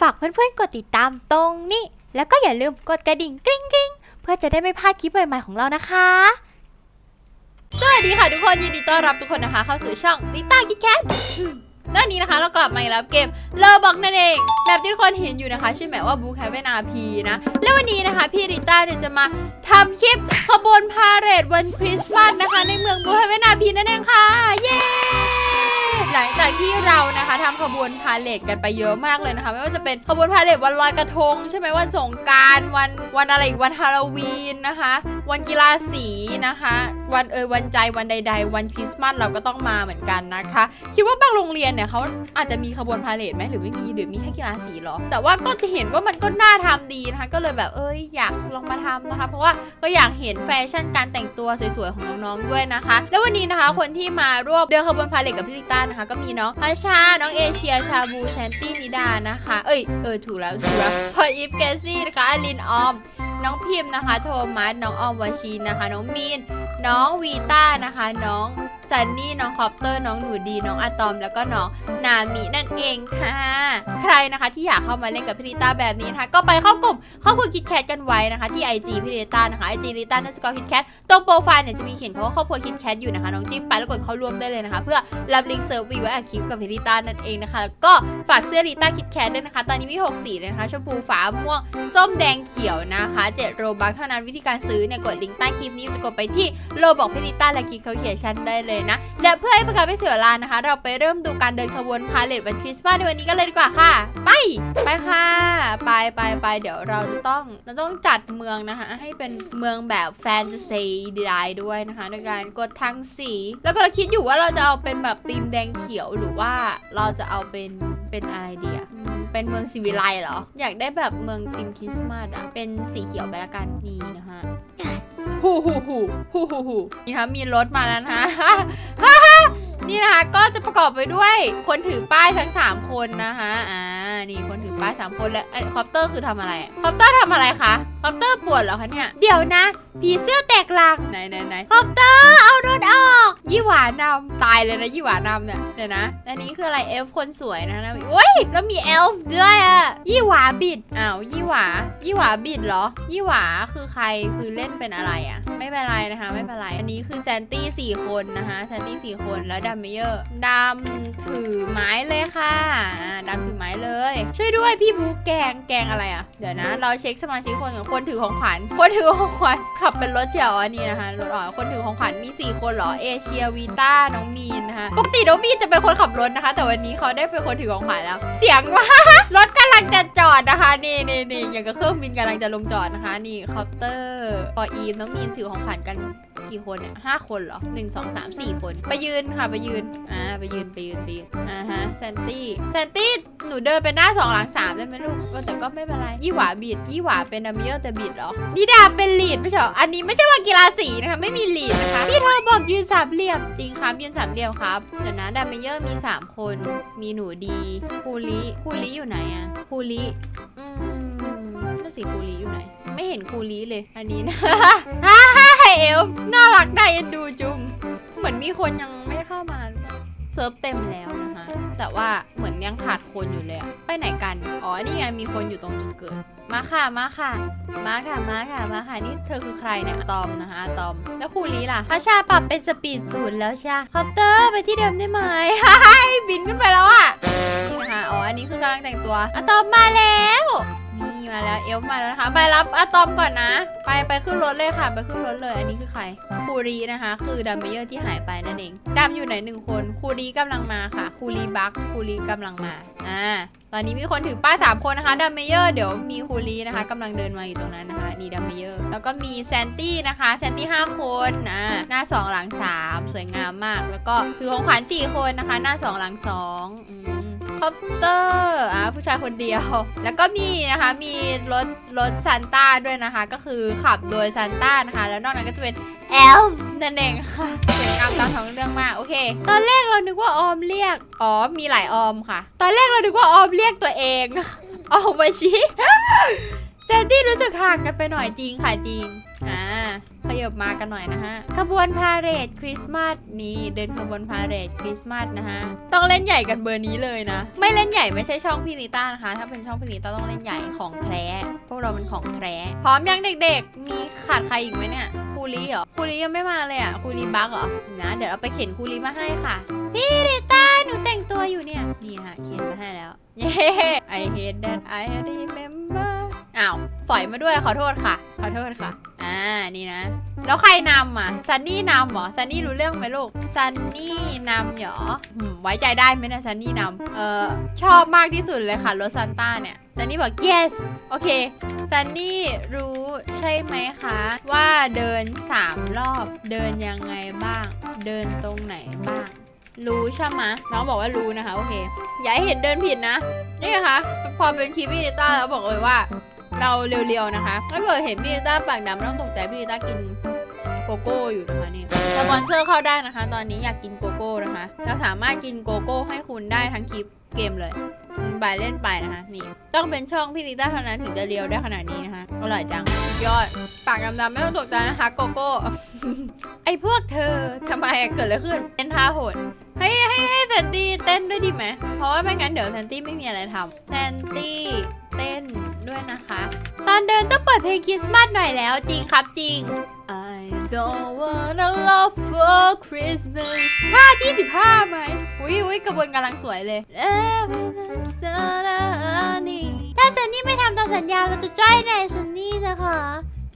ฝากเพื่อนๆกดติดตามตรงนี้ แล้วก็อย่าลืมกดกระดิ่งกริ๊งกริ๊งเพื่อจะได้ไม่พลาดคลิปใหม่ๆของเรานะคะ สวัสดีค่ะทุกคนยินดีต้อนรับทุกคนนะคะ เข้าสู่ช่องลิต้าคิดแคทด้านนี้นะคะเรากลับมาอีกแล้วเกมเลอบอกนั่นเองแบบที่ทุกคนเห็นอยู่นะคะชื่อแบบว่าบูแคเวนอาพีนะแล้ววันนี้นะคะพี่ริต้าเนี่ยวจะมาทำคลิปขบวนพาเหรดวันคริสต์มาสนะคะ ในเมืองบูแคเวนอาพีนั่นเองค่ะ เย้ หลังจากที่เรานะคะทำขบวนพาเหรดกันไปเยอะมากเลยนะคะ ไม่ว่าจะเป็นขบวนพาเหรดวันลอยกระทง ใช่ไหมวันสงการวันวันอะไรอีกวันฮาโลวีนนะคะ วันกีฬาสีนะคะ วันเอยวันใจวันใด ๆ วันคริสต์มาสเราก็ต้องมาเหมือนกันนะคะ คิดว่าบางโรงเรียนเนี่ยเขาอาจจะมีขบวนพาเหรดไหมหรือไม่มีหรือมีแค่กีฬาสีหรอ แต่ว่าก็เห็นว่ามันก็น่าทำดีนะคะก็เลยแบบเอ้ยอยากลองมาทำนะคะ เพราะว่าก็อยากเห็นแฟชั่นการแต่งตัวสวยๆของน้องๆด้วยนะคะ แล้ววันนี้นะคะคนที่มาร่วมเดินขบวนพาเหรดกับพี่ลิต้านะคะก็มีน้องพัชชา น้องเอเชีย ชาบูแซนตี้นิดานะคะ เอ้ย เออ ถูกแล้ว ถูกแล้วพออีฟแกซี่นะคะอลินออม น้องพิมพ์นะคะ โทมัส น้องออมวาชีนนะคะ น้องมีน น้องวีต้านะคะ น้องซันนี่ น้องคอปเตอร์ น้องหนูดี น้องอะตอม แล้วก็น้องนามินั่นเองค่ะ ใครนะคะที่อยากเข้ามาเล่นกับพี่ลิต้าแบบนี้นะคะ ก็ไปเข้ากลุ่มเข้ากลุ่มคิดแคทกันไว้นะคะ ที่ IG พี่ลิต้านะคะ IG ลิต้านัสกอร์คิดแคทตรงโปรไฟล์เนี่ยจะมีเขียนคำว่าครอบครัวคิดแคทอยู่นะคะ น้องจิ้มไปแล้วกดเข้าร่วมได้เลยนะคะ เพื่อรับลิงก์เซิร์ฟวีไว้อัดคลิปกับพี่ลิต้านั่นเองนะคะ แล้วก็ฝากเสื้อลิต้าคิดแคทด้วยนะคะ ตอนนี้มี6สีเลยนะคะ ชมพูฟ้าม่วง ส้มแดงเขียวนะคะ7โรบัคเท่านั้นวิธีการซื้อเนี่ยกดลิงก์ใต้คลิปนี้จะกดไปที่โลบอกพิลิต้าและกิกเขาเขียนชันได้เลยนะ และเพื่อให้ประกาศไม่เสียเวลานะคะ เราไปเริ่มดูการเดินขบวนพาเลทวันคริสต์มาสในวันนี้กันเลยดีกว่าค่ะ ไปไปค่ะ ไปไปไปเดี๋ยวเราจะต้องเราต้องจัดเมืองนะคะให้เป็นเมืองแบบแฟนตาซีได้ด้วยนะคะโดยการกดทั้งสี แล้วก็เราคิดอยู่ว่าเราจะเอาเป็นแบบธีมแดงเขียวหรือว่าเราจะเอาเป็น เป็นอะไรดีอะอืมเป็นเมืองสิวิไลเหรอ อยากได้แบบเมืองธีมคริสต์มาสอะเป็นสีเขียวไปละกันนี่นะคะฮูฮูฮูฮูฮูฮูนี่นะคะมีรถมาแล้วนะคะ นี่นะคะก็จะประกอบไปด้วยคนถือป้ายทั้ง 3 คนนะคะอ่านี่คนถือป้าย 3 คนและเอ้ยคอปเตอร์คือทำอะไรคอปเตอร์ทำอะไรคะ คอปเตอร์ปวดเหรอคะเนี่ย เดี๋ยวนะ ผีเสื้อแตกลังไหนไหนไหนคอปเตอร์เอารถออก ยี่หวานำตายเลยนะยี่หวานำเนี่ยเดี๋ยวนะ อันนี้คืออะไรเอลฟ์คนสวยนะนะโอ้ยแล้วมีเอลฟ์ด้วยอะยี่หวาบิดอ้าวยี่หวายี่หวาบิดเหรอ ยี่หวาคือใครคือเล่นเป็นอะไรอะไม่เป็นไรนะคะ ไม่เป็นไร อันนี้คือแซนตี้สี่คนนะคะแซนตี้สี่คนแล้วดัมเมเยอร์ดำถือไม้เลยค่ะอ่าดำถือไม้เลย ช่วยด้วยพี่บูแกงแกงอะไรอะเดี๋ยวนะ เราเช็คสมาชิกคนก่อนคนถือของขวัญคนถือของขวัญขับเป็นรถเจ๋วอันนี้นะคะรถอ๋อคนถือของขวัญมี 4 คนเหรอเอเชียวีต้าน้องมีนนะคะปกติน้องมีนจะเป็นคนขับรถนะคะ แต่วันนี้เขาได้เป็นคนถือของขวัญแล้ว เสียงว่ารถกำลังจะจอดนะคะนี่นี่นี่อย่างกับเครื่องบินกำลังจะลงจอดนะคะ นี่คอปเตอร์ปออีมน้องมีนถือของขวัญกันกี่คนเนี่ยห้าคนเหรอหนึ่งสองสามสี่คน ไปยืนค่ะ ไปยืน อ่า ไปยืน ไปยืน ไปยืน อ่าฮะแซนตี้ แซนตี้ หนูเดินไปหน้าสองหลังสามได้ไหมลูก แต่ก็ไม่เป็นไร ยี่หวาบิดยี่หวาเป็นดัมเมเอร์แต่บิดเหรอดีดาเป็นลีดไม่ใช่หรออันนี้ไม่ใช่ว่ากีฬาสีนะคะไม่มีลีดนะคะพี่เธอบอกยืนสามเหลี่ยมจริงครับยืนสามเหลี่ยมครับเดี๋ยวนะดัมเมเยอร์มีสามคน มีหนูดีคูลิคูลิอยู่ไหนอะคูลิอืมนั่นสิคูลิอยู่ไหน ไม่เห็นคูลิเลย อันนี้นะเอลฟ์น่ารักน่าเอ็นดูจุงเหมือนมีคนยังไม่เข้ามา เซิร์ฟเต็มแล้วนะคะ แต่ว่าเหมือนยังขาดคนอยู่เลยไปไหนกัน อ๋อ นี่ไงมีคนอยู่ตรงจุดเกิด มาค่ะ มาค่ะ มาค่ะ มาค่ะ มาค่ะ นี่เธอคือใครเนี่ยตอมนะคะตอม แล้วครูลีล่ะพระชาปรับเป็นสปีดศูนย์แล้วใช่คอปเตอร์ไปที่เดิมได้ไหมบินขึ้นไปแล้วอะนี่นะคะ อ๋อ อันนี้คือกำลังแต่งตัวอะตอมมาแล้ว นี่มาแล้วเอลฟ์มาแล้วนะคะ ไปรับอะตอมก่อนนะ ไปไปขึ้นรถเลยค่ะ ไปขึ้นรถเลย อันนี้คือใครคูรีนะคะ คือดัมเมเยอร์ที่หายไปนั่นเองดำอยู่ไหนหนึ่งคนคูรีกำลังมาค่ะคูรีบักคูรีกำลังมาอ่าตอนนี้มีคนถือป้ายสามคนนะคะดัมเมเยอร์เดี๋ยวมีคูรีนะคะกำลังเดินมาอยู่ตรงนั้นนะคะนี่ดัมเมเยอร์แล้วก็มีแซนตี้นะคะแซนตี้ห้าคนอ่าหน้าสองหลังสามสวยงามมาก แล้วก็ถือของขวัญสี่คนนะคะ หน้าสองหลังสองอืม คอปเตอร์อะผู้ชายคนเดียว แล้วก็มีนะคะมีรถรถซานต้าด้วยนะคะ ก็คือขับโดยซานต้านะคะ แล้วนอกนั้นก็จะเป็นเอลฟ์นั่นเองค่ะสวยงามตามท้องเรื่องมากโอเค ตอนแรกเรานึกว่าออมเรียกอ๋อมีหลายออมค่ะ ตอนแรกเรานึกว่าออมเรียกตัวเองออมมาชี้เจนตี้รู้สึกห่างกันไปหน่อยจริงค่ะจริงอ่า ขยับมากันหน่อยนะฮะ ขบวนพาเหรดคริสต์มาสนี่เดินขบวนพาเหรดคริสต์มาสนะฮะ ต้องเล่นใหญ่กันเบอร์นี้เลยนะ ไม่เล่นใหญ่ไม่ใช่ช่องพี่นิต้านะคะ ถ้าเป็นช่องพี่นิต้าต้องเล่นใหญ่ของแท้พวกเราเป็นของแท้พร้อมยังเด็กๆ มีขาดใครอีกไหมเนี่ยคูลีเหรอคูลียังไม่มาเลยอะคูลีบักเหรอนะเดี๋ยวเราไปเข็นคูลีมาให้ค่ะ พี่นิต้าหนูแต่งตัวอยู่เนี่ยนี่ค่ะเข็นมาให้แล้วเย้ I hate that I remember อ้าวฝอยมาด้วยขอโทษค่ะ ขอโทษค่ะ นี่นะ แล้วใครนำอะซันนี่นำเหรอซันนี่รู้เรื่องไหมลูกซันนี่นำเหรอหืมไว้ใจได้ไหมเนะซันนี่นำเอ่อชอบมากที่สุดเลยค่ะรถซันต้าเนี่ยซันนี่บอก yes โอเคซันนี่รู้ใช่ไหมคะ ว่าเดิน3รอบเดินยังไงบ้าง เดินตรงไหนบ้าง รู้ใช่ไหมน้องบอกว่ารู้นะคะ โอเค อย่าให้เห็นเดินผิดนะ นี่นะคะพอเป็นคลิปพี่ดิต้าแล้วบอกเลยว่า เราเรียวๆนะคะ ถ้าเกิดเห็นพี่ลิต้าปากดำต้องตกใจพี่ลิต้ากินโกโก้อยู่นะคะนี่สปอนเซอร์เข้าได้นะคะ ตอนนี้อยากกินโกโก้นะคะ เราสามารถกินโกโก้ให้คุณได้ทั้งคลิป เกมเลยอืมบายเล่นไปนะคะนี่ต้องเป็นช่องพี่ดิต้าเท่านั้นถึงจะเรียวได้ขนาดนี้นะคะอร่อยจังสุดยอดปากดำๆไม่ต้องตกใจนะคะโกโก้ไอพวกเธอทำไมอะเกิดอะไรขึ้นเป็นท่าโหดให้ให้ให้แซนตี้เต้นด้วยดีไหมเพราะว่าไม่งั้นเดี๋ยวแซนตี้ไม่มีอะไรทำแซนตี้เต้นด้วยนะคะ ตอนเดินต้องเปิดเพลงคริสต์มาสหน่อยแล้วจริงครับจริง I don't wanna love for Christmas ท่าที่15ไหมอุ้ยอุ้ยกระบวนกำลังสวยเลยถ้าซันนี่ไม่ทำตามสัญญาเราจะจ้อยในซันนี่นะคะ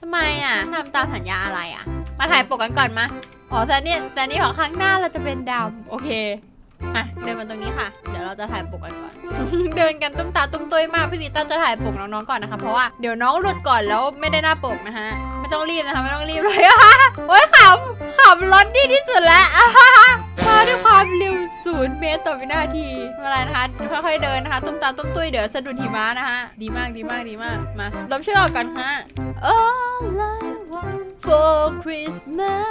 ทำไมอะทำตามสัญญาอะไรอะ มาถ่ายปกกันก่อนมาอ๋อซันนี่ซันนี่ขอข้างหน้าเราจะเป็นดำโอเคอะเดินมาตรงนี้ค่ะ เดี๋ยวเราจะถ่ายปกกันก่อน เดินกันตุ้มตาตุ้มตุ้ยมากพี่ลิต้าจะถ่ายปกน้องๆก่อนนะคะ เพราะว่าเดี๋ยวน้องหลุดก่อนแล้วไม่ได้หน้าปกนะฮะไม่ ต้องรีบนะคะ ไม่ต้องรีบเลยอะโอ้ยขำขำรถดีที่สุดแล้วมาด้วยความเร็วศูนย์เมตรต่อวินาทีไม่เป็นไรนะคะค่อยๆเดินนะคะ ตุ้มตามตุ้มตุ้ยเดี๋ยวสะดุดหิมะนะคะดีมากดีมากดีมากมาลบชื่อกก่อนฮะ All I want for Christmas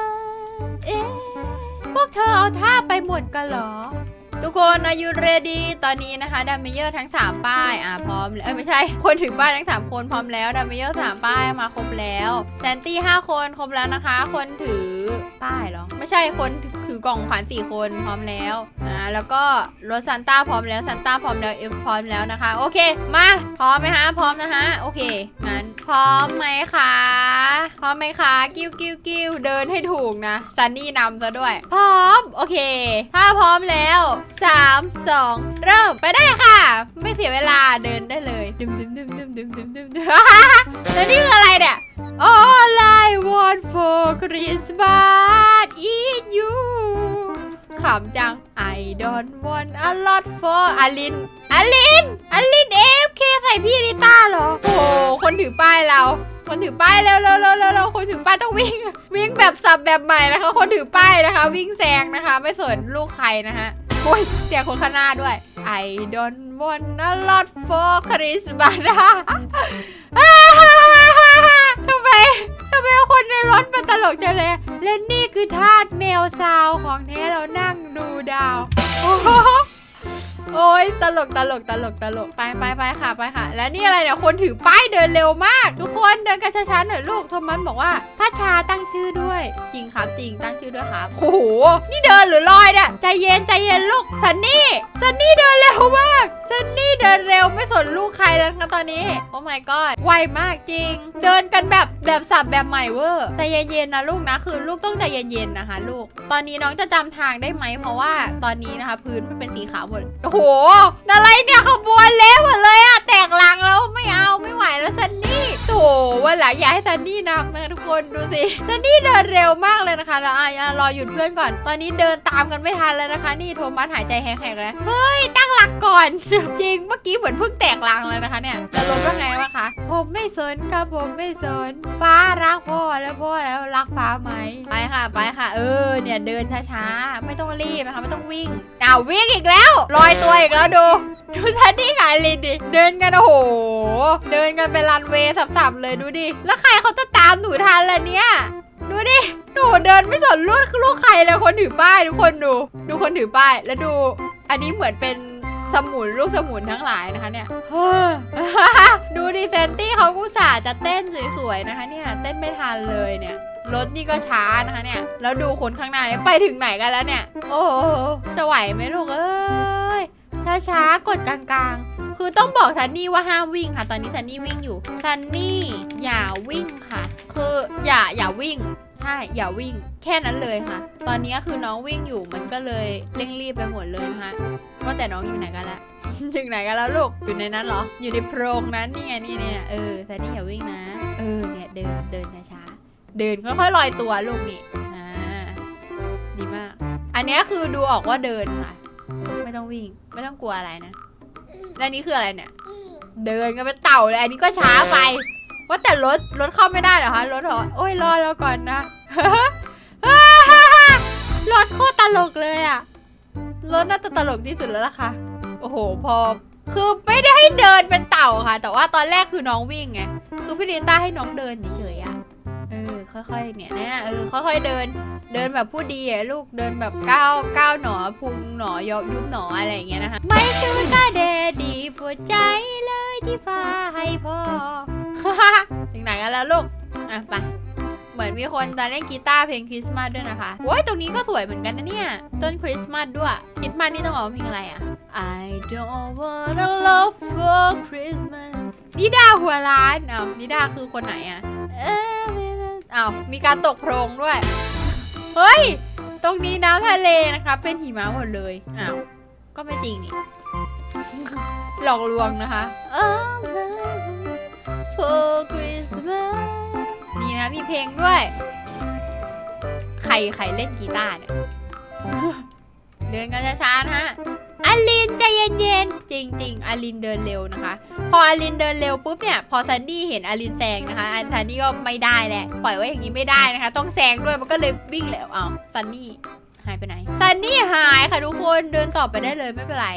เอ๊ะพวกเธอเอาท่าไปหมดกันเหรอ ทุกคนอายุเรดีตอนนี้นะคะดัมเมเยอร์ทั้ง 3 ป้ายอ่าพร้อมแล้วเอ้ยไม่ใช่ คนถือป้ายทั้ง 3 คนพร้อมแล้วดัมเมเยอร์3ป้ายมาครบแล้วแซนตี้5คนครบแล้วนะคะ คนถือป้ายเหรอ ไม่ใช่คนถือกล่องขวาน4คนพร้อมแล้วอาแล้วก็รถซันต้าพร้อมแล้วซันต้าพร้อมแล้วเอฟพร้อมแล้วนะคะ โอเค มาพร้อมไหมฮะ พร้อมนะฮะโอเคงั้นพร้อมไหมคะพร้อมไหมคะกิ้วกิ้วกิ้วเดินให้ถูกนะซันนี่นำซะด้วย พร้อมโอเค ถ้าพร้อมแล้ว3 2 เริ่มไปได้ค่ะ ไม่เสียเวลาเดินได้เลยดึมดึมดึมดึมดึมดึมดึมดึมแล้วนี่คืออะไรเนี่ย All I want for Christmas ขำจัง I don't want a lot for อลินอลินอลินเอฟเคใส่พี่ลิต้าเหรอ โอ้โหคนถือป้ายเรา คนถือป้ายเร็วเร็วเร็วเร็วคนถือป้ายต้องวิ่ง วิ่งแบบสับแบบใหม่นะคะ คนถือป้ายนะคะ วิ่งแซงนะคะ ไม่สนลูกใครนะคะโอ้ยเสียคนข้างหน้าด้วย I don't want a lot for Christmas มทำไมคนในรถมันตลกจังเลย และนี่คือทาสแมวซาวของแท้เรานั่งดูดาว โอ้ โอ้ยตลกตลกตลกตลกไปไปไปค่ะไปค่ะ และนี่อะไรเนี่ยคนถือป้ายเดินเร็วมาก ทุกคนเดินกันช้าๆหน่อยลูกโทมัสบอกว่าพระชาตั้งชื่อด้วย จริงครับจริงตั้งชื่อด้วยครับโอ้โหนี่เดินหรือลอยเนี่ยใจเย็นใจเย็นลูกซันนี่ซันนี่เดินเร็วมากซันนี่เดินเร็วไม่สนลูกใครแล้วนะตอนนี้โอ้ my god ไวมากจริง เดินกันแบบแบบสับแบบใหม่เวอร์ใจเย็นๆนะลูกนะคือลูกต้องใจเย็นๆนะคะ ลูก ตอนนี้น้องจะจำทางได้ไหมเพราะว่าตอนนี้นะคะ พื้นมันเป็นสีขาวหมดโอ้โหอะไรเนี่ยขบวนเละหมดเลยอะแตกหลังแล้วไม่เอาไม่ไหวแล้วซันนี่โถวันหลังอย่าให้ซันนี่นำนะทุกคนดูสิซันนี่เดินเร็วมากเลยนะคะแล้วอะรอหยุดเพื่อนก่อน ตอนนี้เดินตามกันไม่ทันแล้วนะคะ นี่โทมัสหายใจแหกๆเลยเฮ้ยตั้งหลักก่อน จริงเมื่อกี้เหมือนเพิ่งแตกหลังเลยนะคะ เนี่ยจะลดว่าไงวะคะผมไม่สนครับผมไม่สนฟ้ารักพ่อแล้วพ่อแล้วรักฟ้าไหมไปค่ะไปค่ะ เออเนี่ยเดินช้าๆไม่ต้องรีบนะคะไม่ต้องวิ่งอ้าววิ่งอีกแล้วลอยตัวอีกแล้วดูดูฉันนี่กับอลินดิเดินกันโอ้โห เดินกันเป็นรันเวย์สับๆเลยดูดิ แล้วใครเขาจะตามหนูทันล่ะเนี่ย ดูดิหนูเดินไม่สนลูกลูกใครเลยคนถือป้ายทุกคนดู ดูคนถือป้ายแล้วดู อันนี้เหมือนเป็น สมุนลูกสมุนทั้งหลายนะคะเนี่ยเฮ้อดูดิเซนตี้เขากุตส่าห์จะเต้นสวยๆนะคะเนี่ยเต้นไม่ทันเลยเนี่ยดรถนี่ก็ช้านะคะเนี่ย แล้วดูคนข้างหน้าเนี่ยไปถึงไหนกันแล้วเนี่ย โอ้โหจะไหวไหมลูกเอ้ยช้าๆกดกลางๆ คือต้องบอกซันนี่ว่าห้ามวิ่งค่ะ ตอนนี้ซันนี่วิ่งอยู่ซันนี่อย่าวิ่งค่ะ คืออย่าอย่าวิ่งใช่อย่าวิ่ง แค่นั้นเลยค่ะ ตอนนี้คือน้องวิ่งอยู่มันก็เลยเร่งรีบไปหมดเลยนะคะว่าแต่น้องอยู่ไหนกันละถึงไหนกันแล้วลูกอยู่ในนั้นเหรอ อยู่ในโพรงนั้นนี่ไงนี่เนี่ยเออซันนี่อย่าวิ่งนะ เออเนี่ยเดินเดินช้าๆเดินค่อยๆลอยตัวลูกนี่อ่าดีมาก อันนี้คือดูออกว่าเดินค่ะ ไม่ต้องวิ่งไม่ต้องกลัวอะไรนะและนี่คืออะไรเนี่ย เดินกันเป็นเต่าเลยอันนี้ก็ช้าไปว่าแต่รถรถเข้าไม่ได้เหรอคะรถเหรอโอ้ยรอเราก่อนนะ รถโคตรตลกเลยอะรถน่าจะตลกที่สุดแล้วล่ะค่ะ โอ้โห พอ คือไม่ได้ให้เดินเป็นเต่าค่ะ แต่ว่าตอนแรกคือน้องวิ่งไง คือพี่เดต้าให้น้องเดินเฉยๆอะเออ ค่อยๆ เนี่ยนะเออ ค่อยๆ เดิน เดินแบบผู้ดีอะลูก เดินแบบก้าวก้าวหนอพุงหนอยยุบหนออะไรอย่างเงี้ยนะคะ ไม่ชื่อก็เดดีปวดใจเลยที่ฟ้าให้พ่อถึงไหนกันแล้วลูก อะไป เหมือนมีคนจะเล่นกีตาร์เพลงคริสต์มาสด้วยนะคะโอ้ยตรงนี้ก็สวยเหมือนกันนะเนี่ย ต้นคริสต์มาสด้วย คริสต์มาสนี่ต้องร้องเพลงอะไรอะ I don't wanna love for Christmas นิดาหัวล้านอ้าวนิดาคือคนไหนอะเอ๊ะอ้าวมีการตกโพรงด้วย เฮ้ย ตรงนี้น้ำทะเลนะคะเป็นหิมะหมดเลย อ้าว ก็ไม่จริงนี่ หลอกลวงนะคะ I'm for Christmas นี่นะ มีเพลงด้วย ใครใครเล่นกีตาร์เนี่ย เดินกันช้าๆนะฮะอลินใจเย็นๆ จริง ๆอลินเดินเร็วนะคะ พออลินเดินเร็วปุ๊บเนี่ย พอซันดี้เห็นอลินแซงนะคะอันซันนี่ก็ไม่ได้แหละ ปล่อยไว้อย่างนี้ไม่ได้นะคะ ต้องแซงด้วย มันก็เลยวิ่งแล้วอ้าวซันนี่ายไปไหนซันนี่หายค่ะทุกคนเดินต่อไปได้เลยไม่เป็นไร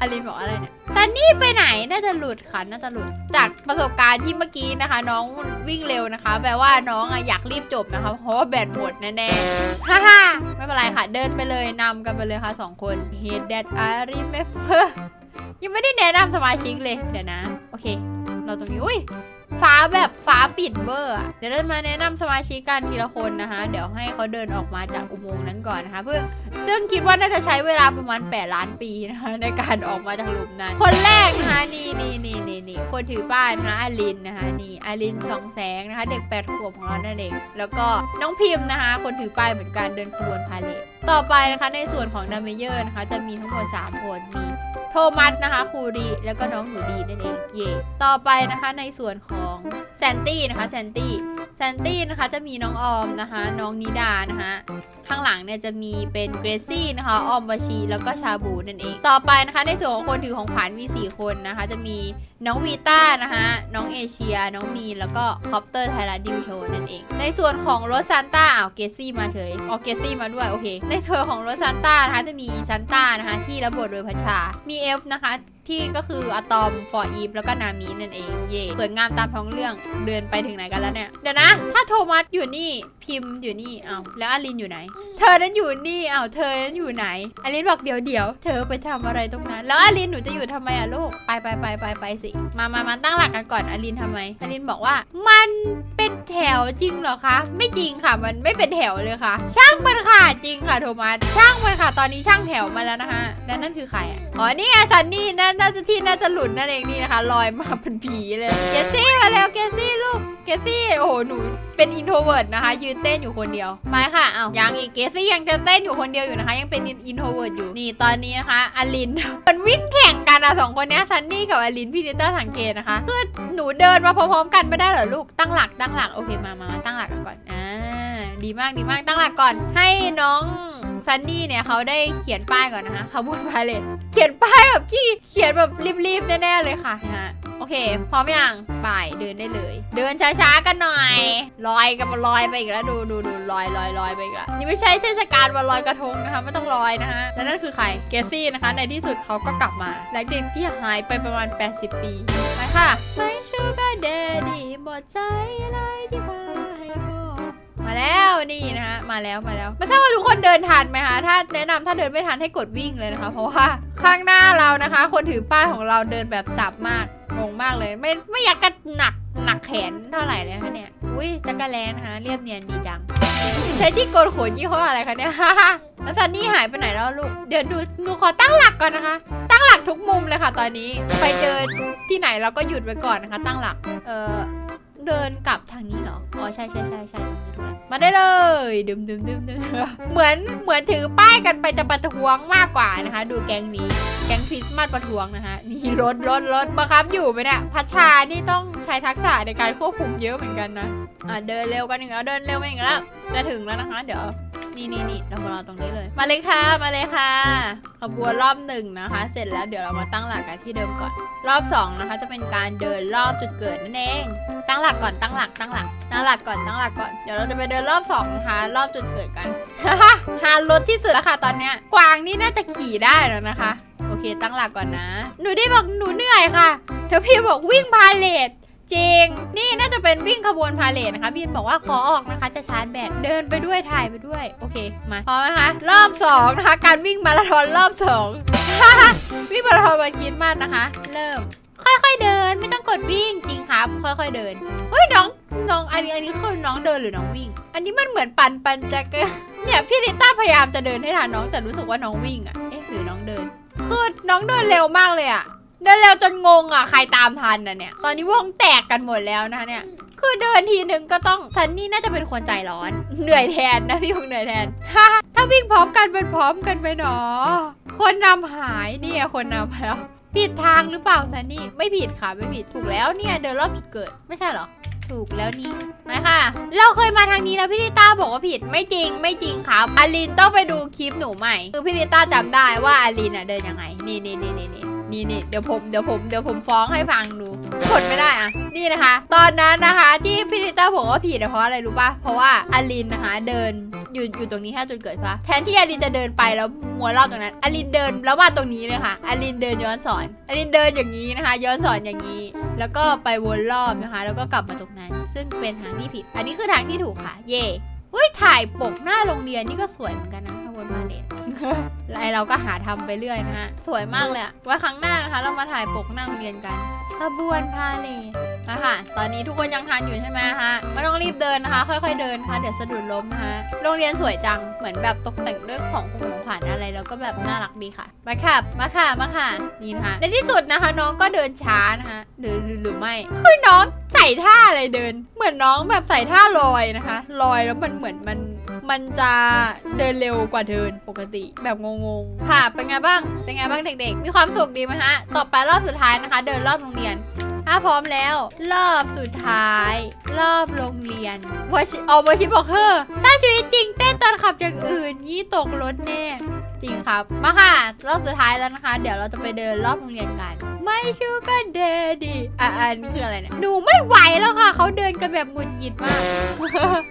อลินบอกอะไรเนี่ยซันนี่ไปไหนน่าจะหลุดค่ะน่าจะหลุด จากประสบการณ์ที่เมื่อกี้นะคะ น้องวิ่งเร็วนะคะ แปลว่าน้องอยากรีบจบนะคะเพราะว่าแบตหมดแน่ๆฮ่าฮ่าไม่เป็นไรค่ะ เดินไปเลยนำกันไปเลยค่ะสองคน Hate that I remember ยังไม่ได้แนะนำสมาชิกเลยเดี๋ยวนะ โอเค เราตรงนี้อุ้ย ฟ้าแบบฟ้าปิดเบอร์เดี๋ยวเรามาแนะนำสมาชิกกันทีละคนนะคะ เดี๋ยวให้เขาเดินออกมาจากอุโมงค์นั้นก่อนนะคะ เพื่อซึ่งคิดว่าน่าจะใช้เวลาประมาณ 8 ล้านปีนะคะในการออกมาจากหลุมนั้น คนแรกนะคะนี่นี่นี่นี่นี่คนถือป้ายนะคะอลินนะคะนี่อลินชองแสงนะคะ เด็กแปดขวบของเรานั่นเองแล้วก็น้องพิมพ์นะคะ คนถือป้ายเหมือนกันเดินขบวนพาเลทต่อไปนะคะในส่วนของดัมเมเยอร์นะคะ จะมีทั้งหมด 3 คนมี มัสนะคะครูดีแล้วก็น้องหนูดีนั่นเองเย่ต่อไปนะคะในส่วนของแซนตี้นะคะแซนตี้แซนตี้นะคะจะมีน้องออมนะคะ น้องนิดานะคะข้างหลังเนี่ยจะมีเป็นเกรซี่นะคะออมวชี แล้วก็ชาบูนั่นเอง ต่อไปนะคะในส่วนของคนถือของขวัญมี 4 คนนะคะ จะมีน้องวีต้านะคะน้องเอเชีย น้องมีนแล้วก็คอปเตอร์ไทยรัฐดิวโชว์นั่นเอง ในส่วนของรถซานต้าอ้าวเกซี่มาเฉยอ๋อเกซี่มาด้วยโอเค ในส่วนของรถซานต้านะคะจะมีซานต้านะคะที่รับบทโดยพัชชามีเอฟนะคะ ที่ก็คืออะตอมฟอร์อีฟแล้วก็นามินั่นเอง เย่สวยงามตามท้องเรื่องเดินไปถึงไหนกันแล้วเนี่ย เดี๋ยวนะ ถ้าโทมัสอยู่นี่ พิมพ์อยู่นี่อ้าวแล้วอลินอยู่ไหน เธอนั้นอยู่นี่อ้าวเธอนั้นอยู่ไหนอลินบอกเดี๋ยวเดี๋ยวเธอไปทำอะไรตรงนั้น แล้วอลินหนูจะอยู่ทำไมอะลูกไปไปไปไปไปสิมามามาตั้งหลักกันก่อนอลินทำไมอลินบอกว่ามันเป็นแถวจริงเหรอคะไม่จริงค่ะมันไม่เป็นแถวเลยค่ะ ช่างมันค่ะจริงค่ะโทมัสช่างมันค่ะ ตอนนี้ช่างแถวมาแล้วนะคะแล้วนั่นคือใครอะอ๋อนี่ไงซันนี่นั่นน่าจะที่น่าจะหลุดนั่นเองนี่นะคะลอยมาเป็นผีเลยเกสซี่มาแล้วเกสซี่ลูกเกสซี่โอ้โหหนูเป็นอินโทรเวิร์ดนะคะยืนเต้นอยู่คนเดียว ไปค่ะ เอ้ายังอีกเกสซี่ยังจะเต้นอยู่คนเดียวอยู่นะคะ ยังเป็นอินโทรเวิร์ดอยู่ นี่ตอนนี้นะคะอลิน มันวิ่งแข่งกันอะสองคนเนี้ยซันนี่กับอลินพี่นิต้าสังเกตนะคะคือหนูเดินมาพร้อมๆกันไม่ได้เหรอลูก ตั้งหลักตั้งหลัก โอเคมามามาตั้งหลักกันก่อน อ่า ดีมากดีมากตั้งหลักก่อน ให้น้องซันนี่เนี่ยเขาได้เขียนป้ายก่อนนะคะขาพูดพาเลตเขียนป้ายแบบขี้เขียนแบบรีบๆแน่ๆเลยค่ะนะ โอเค พร้อมยังไปเดินได้เลย เดินช้าๆกันหน่อยลอยกันมาลอยไปอีกแล้วดูดูดูลอยลอยลอยไปอีกแล้วนี่ไม่ใช่เทศกาลวันลอยกระทงนะคะไม่ต้องลอยนะคะและนั่นคือใครเกซี่นะคะ ในที่สุดเขาก็กลับมาหลังจากที่หายไปประมาณ 80 ปีไปค่ะไม่ชูก็เดดีหมดใจอะไรที่พาให้พ่อมาแล้วนี่นะฮะมาแล้วมาแล้วไม่ทราบว่าทุกคนเดินทันไหมคะถ้าแนะนำถ้าเดินไม่ทันให้กดวิ่งเลยนะคะ เพราะว่าข้างหน้าเรานะคะ คนถือป้ายของเราเดินแบบสับมาก งงมากเลย ไม่ไม่อยากกันหนักหนักแขนเท่าไหร่เลยคะเนี่ย อุ้ยจักรแลนะคะเรียบเนียนดีจังใช้ที่โกนขนยี่ห้ออะไรคะเนี่ยแล้วซันนี่หายไปไหนแล้วลูก เดี๋ยวดูหนูขอตั้งหลักก่อนนะคะ ตั้งหลักทุกมุมเลยค่ะ ตอนนี้ ไปเจอที่ไหนเราก็หยุดไว้ก่อนนะคะ ตั้งหลัก เออเดินกลับทางนี้เหรอ อ๋อใช่ใช่ใช่ใช่ตรงนี้แล้วมาได้เลยดึมดึมดึมดึมเหมือนเหมือนถือป้ายกันไปจะประท้วงมากกว่านะคะ ดูแกงนี้ แก๊งคริสต์มาสประท้วงนะฮะนี่รถรถรถบังคับอยู่ไหมเนี่ยพัชชานี่ต้องใช้ทักษะในการควบคุมเยอะเหมือนกันนะอะเดินเร็วกันอีกแล้วเดินเร็วกันอีกแล้วจะถึงแล้วนะคะ เดี๋ยว นี่นี่นี่เรามารอตรงนี้เลย มาเลยค่ะ มาเลยค่ะ ขบวนรอบหนึ่งนะคะ เสร็จแล้วเดี๋ยวเรามาตั้งหลักกันที่เดิมก่อน รอบสองนะคะ จะเป็นการเดินรอบจุดเกิดนั่นเอง ตั้งหลักก่อน ตั้งหลัก ตั้งหลัก ตั้งหลักก่อน ตั้งหลักก่อน เดี๋ยวเราจะไปเดินรอบสองนะคะ รอบจุดเกิดกัน หารถที่สุดแล้วค่ะ ตอนเนี้ย กวางนี่น่าจะขี่ได้แล้วนะคะ โอเค ตั้งหลักก่อนนะ หนูได้บอกหนูเหนื่อยค่ะเดี๋ยวพี่บอกวิ่งพาเลท จริง นี่น่าจะเป็นวิ่งขบวนพาเลทนะคะพี่บอกว่าขอออกนะคะ จะชาร์จแบตเดินไปด้วยถ่ายไปด้วย โอเคมาพร้อมนะคะรอบสองนะคะการวิ่งมาราธอนรอบสองวิ่งมาราธอนวันคริดมากนะคะ เริ่ม ค่อยๆเดินไม่ต้องกดวิ่งจริงครับ ค่อยๆเดินเฮ้ยน้องน้องอันนี้อันนี้คือน้องเดินหรือน้องวิ่ง อันนี้มันเหมือนปันปันจะเกอเนี่ยพี่ลิต้าพยายามจะเดินให้ทันน้องแต่รู้สึกว่าน้องวิ่งอะเอ๊ะหรือน้องเดินคือน้องเดินเร็วมากเลยอะ เดินเร็วจนงงอะใครตามทันนะเนี่ย ตอนนี้วงแตกกันหมดแล้วนะคะเนี่ย คือเดินทีนึงก็ต้องซันนี่น่าจะเป็นคนใจร้อน เหนื่อยแทนนะพี่คงเหนื่อยแทน ถ้าวิ่งพร้อมกันเป็นพร้อมกันไปหนอ คนนำหายเนี่ยคนนำแล้วผิดทางหรือเปล่าซันนี่ไม่ผิดค่ะไม่ผิดถูกแล้วเนี่ยเดินรอบจุดเกิดไม่ใช่เหรอถูกแล้วนี่ไหมค่ะ เราเคยมาทางนี้แล้วพี่ลิต้าบอกว่าผิดไม่จริงไม่จริงครับอลินต้องไปดูคลิปหนูใหม่ คือพี่ลิต้าจำได้ว่าอลินอะเดินยังไง นี่นี่นี่นี่ นี่นี่เดี๋ยวผมเดี๋ยวผมเดี๋ยวผมฟ้องให้ฟังดูทนไม่ได้อะนี่นะคะ ตอนนั้นนะคะที่พี่ลิต้าบอกว่าผิดเพราะอะไรรู้ป่ะเพราะว่าอลินนะคะเดินอยู่อยู่ตรงนี้แค่จุดเกิดปะแทนที่อลินจะเดินไปแล้วมัวรอบตรงนั้นอลินเดินแล้วมาตรงนี้เลยค่ะอลินเดินย้อนสอนอลินเดินอย่างนี้นะคะ ย้อนสอนอย่างนี้ แล้วก็ไปวนรอบนะคะ แล้วก็กลับมาตรงนั้น ซึ่งเป็นทางที่ผิด อันนี้คือทางที่ถูกค่ะ เย่เฮ้ยถ่ายปกหน้าโรงเรียนนี่ก็สวยเหมือนกันนะขบวนพาเหรด ไอเราก็หาทำไปเรื่อยนะฮะ สวยมากเลยไว้ครั้งหน้านะคะ เรามาถ่ายปกน้าโรงเรียนกันขบวนพาเหรดมาค่ะตอนนี้ทุกคนยังทานอยู่ใช่ไหมคะไม่ต้องรีบเดินนะคะ ค่อยๆเดินนะคะเดี๋ยวสะดุดล้มนะคะโรงเรียนสวยจังเหมือนแบบตกแต่งด้วยของของขวัญอะไรแล้วก็แบบน่ารักดีค่ะ มาค่ะมาค่ะมาค่ะนี่นะคะในที่สุดนะคะ น้องก็เดินช้านะคะหรือหรือหรือไม่คือน้องใส่ท่าอะไรเดิน เหมือนน้องแบบใส่ท่าลอยนะคะ ลอยแล้วมันเหมือนมัน มันจะเดินเร็วกว่าเดินปกติแบบงงๆ ค่ะ เป็นไงบ้าง เป็นไงบ้างเด็กๆ มีความสุขดีไหมฮะ ต่อไปรอบสุดท้ายนะคะ เดินรอบโรงเรียน ถ้าพร้อมแล้ว รอบสุดท้าย รอบโรงเรียนวชิเอาวชิบอกเฮอถ้าชีวิตจริงเต้นตอนขับอย่างอื่น ยี่ตกรถแน่ ริงครับ มาค่ะ รอบสุดท้ายแล้วนะคะ เดี๋ยวเราจะไปเดินรอบโรงเรียนกัน ไม่ชูกันเดดีอะอันนี้คืออะไรเนี่ยหนูไม่ไหวแล้วค่ะ เขาเดินกันแบบหงุดหงิดมาก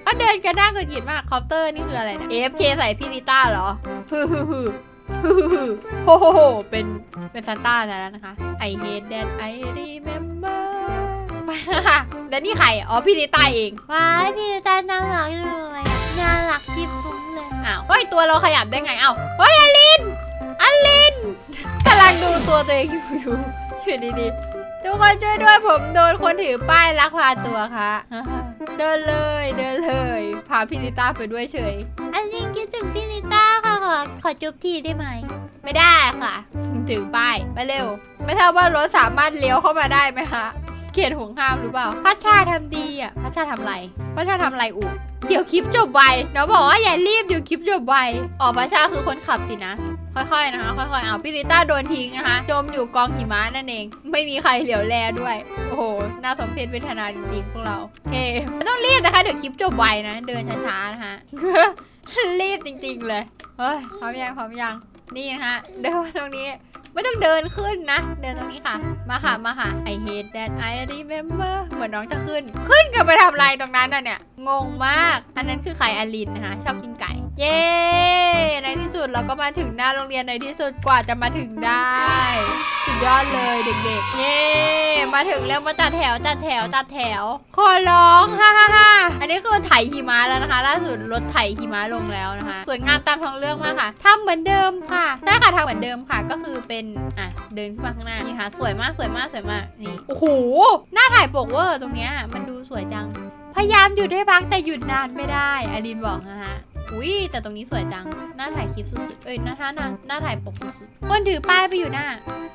เขาเดินกันหน้าหงุดหงิดมากคอปเตอร์นี่คืออะไรเนี่ย AFK ใส่พี่ลิต้าเหรอฮึฮึฮึฮึฮึฮึโฮโฮโฮเป็นเป็นซานต้าแล้วนะคะ I hate that I remember ไปค่ะแล้วนี่ใคร อ๋อ พี่ลิต้าเอง ว้าย พี่ลิต้าน่า ตัวเราขยับได้ไงอ้าวเฮ้ยอลินอลินกำลังดูตัวตัวเองอยู่อยู่อยู่ดีๆทุกคนช่วยด้วยผมโดนคนถือป้ายลักพาตัวค่ะ เดินเลยเดินเลย พาพี่ลิต้าไปด้วยเฉยอลินคิดถึงพี่ลิต้าค่ะขอขอจุ๊บทีได้ไหม ไม่ได้ค่ะ ถึงป้ายไปเร็ว ไม่ทราบว่ารถสามารถเลี้ยวเข้ามาได้ไหมคะ เขตห่วงห้ามหรือเปล่าพัชชาทำดีอะพัชชาทำไรพัชชาทำไรอุเดี๋ยวคลิปจบไวน้องบอกว่าอย่ารีบเดี๋ยวคลิปจบไวอ๋อพัชชาคือคนขับสินะ ค่อยๆนะคะ ค่อยๆเอาพี่ลิต้าโดนทิ้งนะคะ จมอยู่กองหิมะนั่นเอง ไม่มีใครเหลียวแลด้วย โอ้โหน่าสมเพชเวทนาจริงๆพวกเราโอเคไม่ต้องรีบนะคะเดี๋ยวคลิปจบไวนะ เดินช้าๆนะคะรีบจริงๆเลยเฮ้ยพร้อมยังพร้อมยังนี่นะคะเดินมาตรงนี้ ไม่ต้องเดินขึ้นนะ เดินตรงนี้ค่ะ มาค่ะ มาค่ะ I hate that I remember เหมือนน้องจะขึ้น ขึ้นกันไปทำอะไรตรงนั้นน่ะเนี่ย งงมาก อันนั้นคือไข่อลินนะคะ ชอบกินไก่ เย้ ในที่สุดเราก็มาถึงหน้าโรงเรียนในที่สุดกว่าจะมาถึงได้สุดยอดเลยเด็กๆ เย้ มาถึงแล้วมาจัดแถวจัดแถวจัดแถวขอร้องฮ่าฮ่าฮ่าอันนี้คือไถหิมะแล้วนะคะ ล่าสุดรถไถหิมะลงแล้วนะคะ สวยงามตามท้องเรื่องมากค่ะทำเหมือนเดิมค่ะได้ค่ะทำเหมือนเดิมค่ะ ก็คือเป็นอะเดินขึ้นมาข้างหน้านี่ค่ะ สวยมากสวยมากสวยมากนี่โอ้โหหน้าถ่ายปกเวอร์ตรงเนี้ยมันดูสวยจัง พยายามหยุดได้บ้างแต่หยุดนานไม่ได้อลินบอกนะฮะ อุ้ยแต่ตรงนี้สวยจัง หน้าถ่ายคลิปสุดๆ เอ้ยหน้าท่าหน้าหน้าถ่ายปกสุดๆ คนถือป้ายไปอยู่หน้า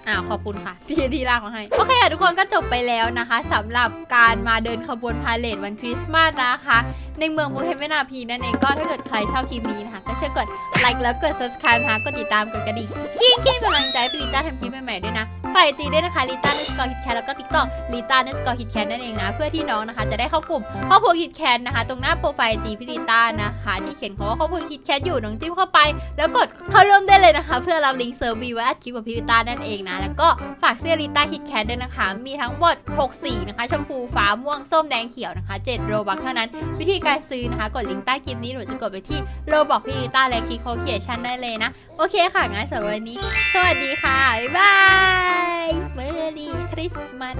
อ้าวขอบคุณค่ะ ที่ที่ลากมาให้ โอเคอะทุกคนก็จบไปแล้วนะคะสำหรับการมาเดินขบวนพาเลทวันคริสต์มาสนะคะ ในเมืองบูเฮเมนาพีนั่นเองก็ถ้าเกิดใครชอบคลิปนี้นะคะ ก็ช่วยกดไลค์แล้วกด subscribe นะคะกดติดตามกดกระดิ่งกิ้งกิ้งเป็นกำลังใจให้ลิต้าทำคลิปใหม่ๆด้วยนะฝากไอจีด้วยนะคะลิต้าในสกอร์ฮิตแคทแล้วก็ติ๊กต็อกลิต้าในสกอร์ฮิตแคทนั่นเองนะเพื่อที่น้องนะคะ จะได้เข้ากลุ่มครอบครัวฮิตแคทนะคะ ตรงหน้าโปรไฟล์จีพี่ลิต้านะคะที่เขียนคำว่าครอบครัวฮิตแคทอยู่น้องจิ้มเข้าไป แล้วกดเข้าร่วมได้เลยนะคะ เพื่อรับลิงก์เซอร์วีไว้อัดคลิปกับพี่ลิต้านั่นเองนะ แล้วก็ฝากเสื้อลิต้าฮิตแคทด้วยนะคะ มีทั้งหมด 6 สีนะคะ ชมพูฟ้าม่วงส้มแดงเขียวนะคะ7โรบัคเท่านั้น วิธีการซื้อนะคะ กดลิงก์ใต้คลิปนี้หนูจะกดไปที่โรบอกพี่ลิต้าและคิโคเคียชันได้เลยนะ โอเคค่ะงั้นสำหรับวันนี้ สวัสดีค่ะบ๊ายบายเมอร์รี่คริสต์มาส